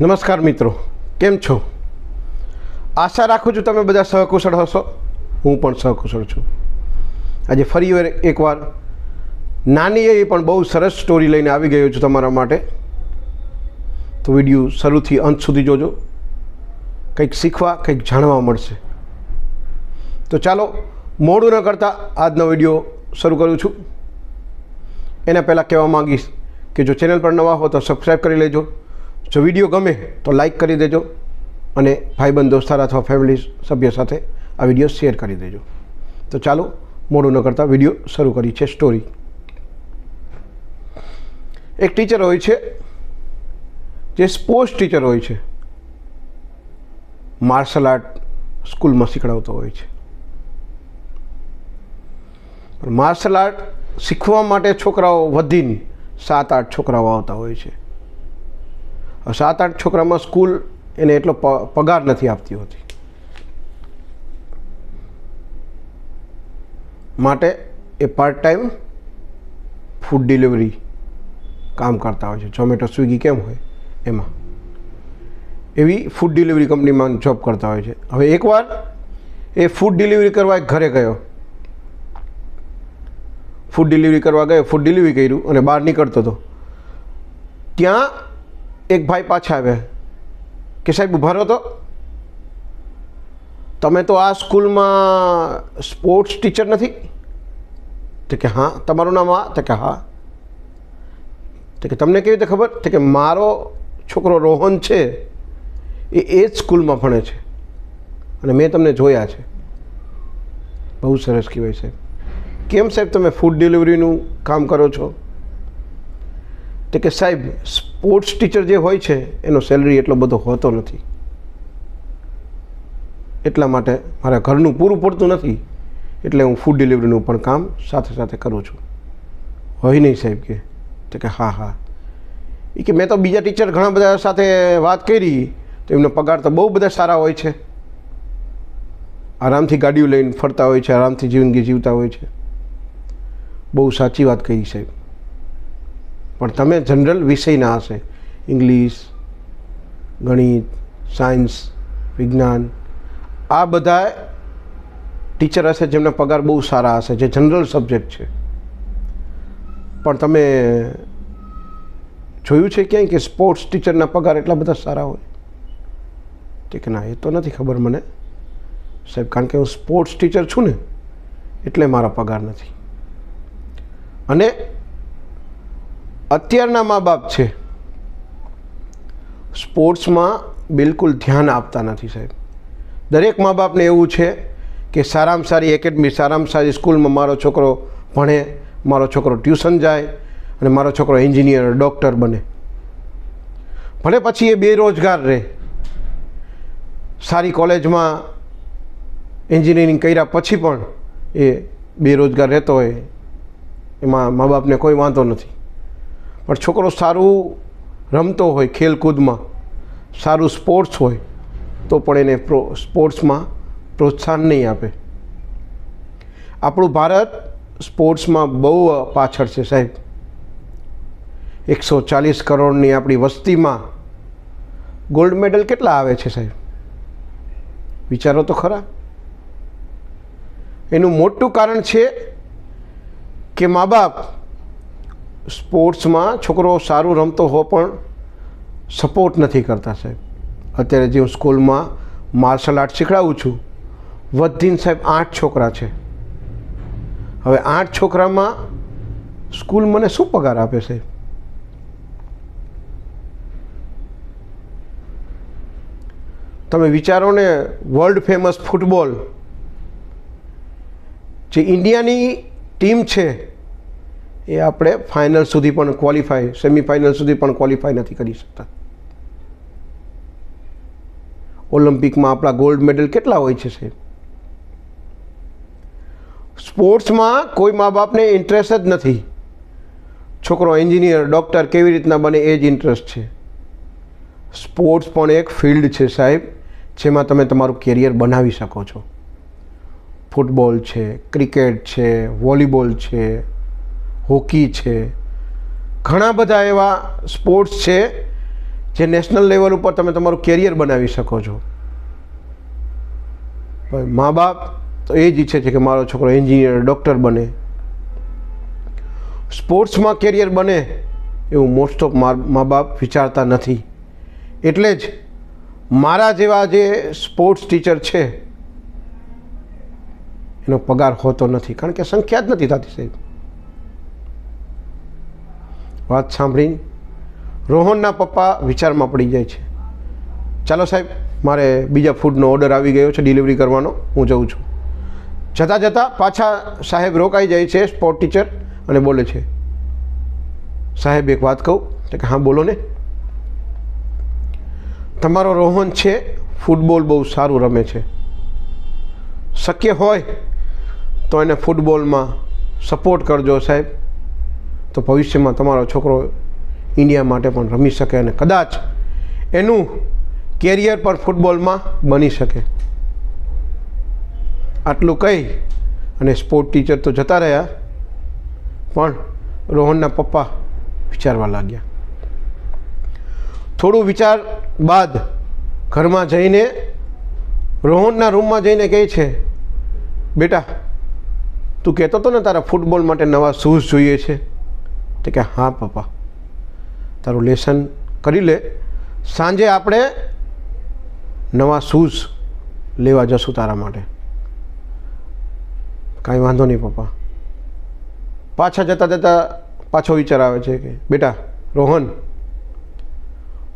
નમસ્કાર મિત્રો, કેમ છો? આશા રાખું છું તમે બધા સહકુશળ હશો. હું પણ સહકુશળ છું. આજે ફરી વાર એકવાર નાની એ પણ બહુ સરસ સ્ટોરી લઈને આવી ગયો છું તમારા માટે. તો વીડિયો શરૂથી અંત સુધી જોજો. કંઈક શીખવા, કંઈક જાણવા મળશે. તો ચાલો, મોડું ન કરતાં આજનો વીડિયો શરૂ કરું છું. એના પહેલાં કહેવા માંગીશ કે જો ચેનલ પર નવા હો તો સબસ્ક્રાઈબ કરી લેજો. જો વીડિયો ગમે તો લાઈક કરી દેજો અને ભાઈબંધ, દોસ્તાર અથવા ફેમિલી સભ્ય સાથે આ વીડિયો શેર કરી દેજો. તો ચાલો, મોડું ન કરતાં વીડિયો શરૂ કરી છે સ્ટોરી એક ટીચર હોય છે, જે સ્પોર્ટ્સ ટીચર હોય છે માર્શલ આર્ટ સ્કૂલમાં શીખડાવતો હોય છે. માર્શલ આર્ટ શીખવા માટે છોકરાઓ વધીને સાત આઠ છોકરાઓ આવતા હોય છે. સાત આઠ છોકરામાં સ્કૂલ એને એટલો પગાર નથી આપતી હોતી. માટે એ પાર્ટ ટાઈમ ફૂડ ડિલિવરી કામ કરતા હોય છે. ઝોમેટો સ્વિગી કેમ હોય? એમાં. એવી ફૂડ ડિલિવરી કંપનીમાં જોબ કરતા હોય છે. હવે એકવાર એ ફૂડ ડિલિવરી કરવા ઘરે ગયો. ફૂડ ડિલિવરી કરવા ગયો ફૂડ ડિલિવરી કર્યું અને બહાર નીકળતો હતો ત્યાં એક ભાઈ પાછા આવ્યા. કે સાહેબ ઊભા રહો તો. તમે તો આ સ્કૂલમાં સ્પોર્ટ્સ ટીચર નથી? તો કે હા, તમારું નામ આ? તો કે હા. તો કે તમને કેવી રીતે ખબર? તો કે મારો છોકરો રોહન છે, એ એ જ સ્કૂલમાં ભણે છે. અને મેં તમને જોયા છે. બહુ સરસ કહેવાય સાહેબ. કેમ સાહેબ તમે ફૂડ ડિલિવરીનું કામ કરો છો? તો કે સાહેબ સ્પોર્ટ્સ ટીચર જે હોય છે, એનો સેલરી એટલો બધો હોતો નથી. એટલા માટે મારા ઘરનું પૂરું પડતું નથી, એટલે હું ફૂડ ડિલિવરીનું પણ કામ સાથે સાથે કરું છું. હોય નહીં સાહેબ કે, તો કે હા હા. એ કે મેં તો બીજા ટીચર ઘણા બધા સાથે વાત કરી, તો એમનો પગાર તો બહુ બધા સારા હોય છે. આરામથી ગાડીઓ લઈને ફરતા હોય છે, આરામથી જિંદગી જીવતા હોય છે. બહુ સાચી વાત કહી સાહેબ. પણ તમે જનરલ વિષયના હશે. ઇંગ્લિશ ગણિત સાયન્સ વિજ્ઞાન, આ બધા ટીચર હશે જેમના પગાર બહુ સારા હશે, જે જનરલ સબ્જેક્ટ છે. પણ તમે જોયું છે ક્યાંય કે સ્પોર્ટ્સ ટીચરના પગાર એટલા બધા સારા હોય? તે કે ના, એ તો નથી ખબર મને. સાહેબ, કારણ કે હું સ્પોર્ટ્સ ટીચર છું ને, એટલે મારા પગાર નથી. અને અત્યારના મા બાપ છે. સ્પોર્ટ્સમાં બિલકુલ ધ્યાન આપતા નથી સાહેબ. દરેક મા બાપને એવું છે કે સારામાં સારી એકેડમી, સારામાં સારી સ્કૂલમાં મારો છોકરો ભણે, મારો છોકરો ટ્યુશન જાય અને મારો છોકરો એન્જિનિયર, ડૉક્ટર બને. ભલે પછી એ બેરોજગાર રહે. સારી કોલેજમાં એન્જિનિયરિંગ કર્યા પછી પણ એ બેરોજગાર રહેતો હોય, એમાં મા બાપને કોઈ વાંધો નથી. પણ છોકરો સારું રમતો હોય ખેલકૂદમાં, સારું સ્પોર્ટ્સ હોય, તો પણ એને પ્રો સ્પોર્ટ્સમાં પ્રોત્સાહન નહીં આપે. આપણું ભારત સ્પોર્ટ્સમાં બહુ પાછળ છે સાહેબ. એકસો ચાલીસ કરોડની આપણી વસ્તીમાં ગોલ્ડ મેડલ કેટલા આવે છે સાહેબ? વિચારો તો ખરા. એનું મોટું કારણ છે કે મા બાપ સ્પોર્ટ્સમાં છોકરો સારું રમતો હો પણ સપોર્ટ નથી કરતા સાહેબ. અત્યારે જે હું સ્કૂલમાં માર્શલ આર્ટ શીખડાવું છું વધીને સાહેબ આઠ છોકરા છે. હવે આઠ છોકરામાં સ્કૂલ મને શું પગાર આપે સાહેબ? તમે વિચારો ને વર્લ્ડ ફેમસ ફૂટબોલ જે ઇન્ડિયાની ટીમ છે એ આપણે ફાઇનલ સુધી પણ ક્વોલિફાય સેમિફાઇનલ સુધી પણ ક્વોલિફાય નથી કરી શકતા. ઓલિમ્પિકમાં આપણા ગોલ્ડ મેડલ કેટલા હોય છે, સાહેબ? સ્પોર્ટ્સમાં કોઈ મા બાપને ઇન્ટરેસ્ટ જ નથી. છોકરો એન્જિનિયર ડૉક્ટર કેવી રીતના બને એ જ ઇન્ટરેસ્ટ છે. સ્પોર્ટ્સ પણ એક ફિલ્ડ છે, સાહેબ, જેમાં તમે તમારું કેરિયર બનાવી શકો છો. ફૂટબોલ છે ક્રિકેટ છે વોલીબોલ છે હોકી છે. ઘણા બધા એવા સ્પોર્ટ્સ છે જે નેશનલ લેવલ ઉપર તમે તમારું કેરિયર બનાવી શકો છો. મા બાપ તો એ જ ઈચ્છે છે કે મારો છોકરો એન્જિનિયર ડૉક્ટર બને. સ્પોર્ટ્સમાં કેરિયર બને એવું મોસ્ટ ઓફ મા બાપ વિચારતા નથી. એટલે જ મારા જેવા જે સ્પોર્ટ્સ ટીચર છે, એનો પગાર હોતો નથી. કારણ કે સંખ્યા જ નથી થતી સાહેબ. વાત સાંભળીને રોહનના પપ્પા વિચારમાં પડી જાય છે. ચાલો સાહેબ, મારે બીજા ફૂડનો ઓર્ડર આવી ગયો છે ડિલિવરી કરવાનો. હું જઉં છું. જતાં જતાં પાછા સાહેબ રોકાઈ જાય છે સ્પોર્ટ ટીચર અને બોલે છે, સાહેબ, એક વાત કહું. કે, હા, બોલો ને. તમારો રોહન છે, ફૂટબોલ બહુ સારું રમે છે. શક્ય હોય તો એને ફૂટબોલમાં સપોર્ટ કરજો સાહેબ. તો ભવિષ્યમાં તમારો છોકરો ઇન્ડિયા માટે પણ રમી શકે અને કદાચ એનું કેરિયર પણ ફૂટબોલમાં બની શકે. આટલું કહી અને સ્પોર્ટ ટીચર તો જતા રહ્યા, પણ રોહનના પપ્પા વિચારવા લાગ્યા. થોડું વિચાર બાદ ઘરમાં જઈને રોહનના રૂમમાં જઈને કહે છે, બેટા, તું કહેતો હતો ને તારા ફૂટબોલ માટે નવા શૂઝ જોઈએ છે. તો કે, હા, પપ્પા. તારું લેસન કરી લે. સાંજે આપણે નવા શૂઝ લેવા જશું તારા માટે. કાંઈ વાંધો નહીં, પપ્પા. પાછા જતાં જતાં પાછો વિચાર આવે છે કે, બેટા, રોહન,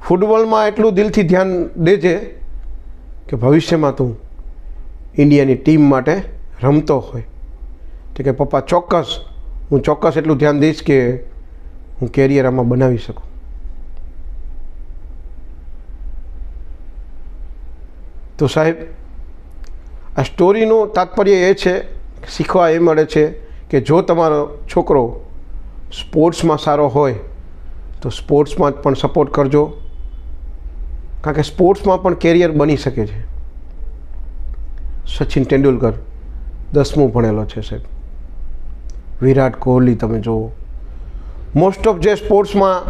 ફૂટબોલમાં એટલું દિલથી ધ્યાન દેજે કે ભવિષ્યમાં તું ઇન્ડિયાની ટીમ માટે રમતો હોય. તો કે, પપ્પા, ચોક્કસ. હું ચોક્કસ એટલું ધ્યાન દઈશ કે હું કેરિયર આમાં બનાવી શકું. તો સાહેબ, આ સ્ટોરીનું તાત્પર્ય એ છે, શીખવા એ મળે છે કે જો તમારો છોકરો સ્પોર્ટ્સમાં સારો હોય, તો સ્પોર્ટ્સમાં પણ સપોર્ટ કરજો. કારણ કે સ્પોર્ટ્સમાં પણ કેરિયર બની શકે છે. સચિન તેંડુલકર દસમું ભણેલો છે સાહેબ. વિરાટ કોહલી તમે જુઓ. મોસ્ટ ઓફ જે સ્પોર્ટ્સમાં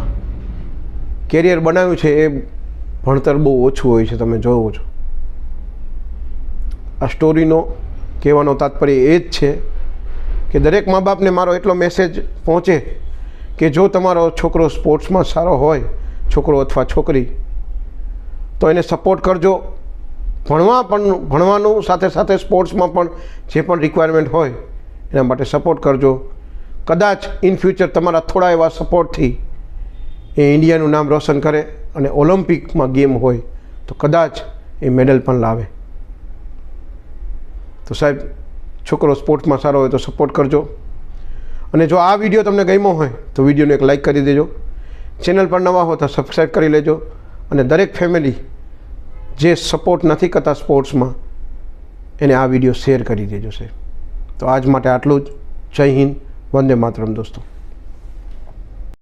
કેરિયર બનાવ્યું છે એ ભણતર બહુ ઓછું હોય છે, તમે જોવો છો. આ સ્ટોરીનો કહેવાનો તાત્પર્ય એ જ છે કે દરેક મા બાપને મારો એટલો મેસેજ પહોંચે કે જો તમારો છોકરો સ્પોર્ટ્સમાં સારો હોય, છોકરો અથવા છોકરી, તો એને સપોર્ટ કરજો. ભણવા પણ, ભણવાનું સાથે સાથે સ્પોર્ટ્સમાં પણ જે પણ રિક્વાયરમેન્ટ હોય, એના માટે સપોર્ટ કરજો. કદાચ ઇન ફ્યુચર તમારા થોડા એવા સપોર્ટથી એ ઇન્ડિયાનું નામ રોશન કરે અને ઓલિમ્પિકમાં ગેમ હોય, તો કદાચ એ મેડલ પણ લાવે. તો સાહેબ, છોકરો સ્પોર્ટ્સમાં સારો હોય તો સપોર્ટ કરજો. અને જો આ વીડિયો તમને ગમ્યો હોય, તો વિડીયોને એક લાઇક કરી દેજો. ચેનલ પર નવા હો તો સબસ્ક્રાઈબ કરી લેજો. અને દરેક ફેમિલી જે સપોર્ટ નથી કરતા સ્પોર્ટ્સમાં એને આ વીડિયો શેર કરી દેજો સાહેબ. તો આજ માટે આટલું જ. જય હિન્દ. વંદે માતરમ દોસ્તો.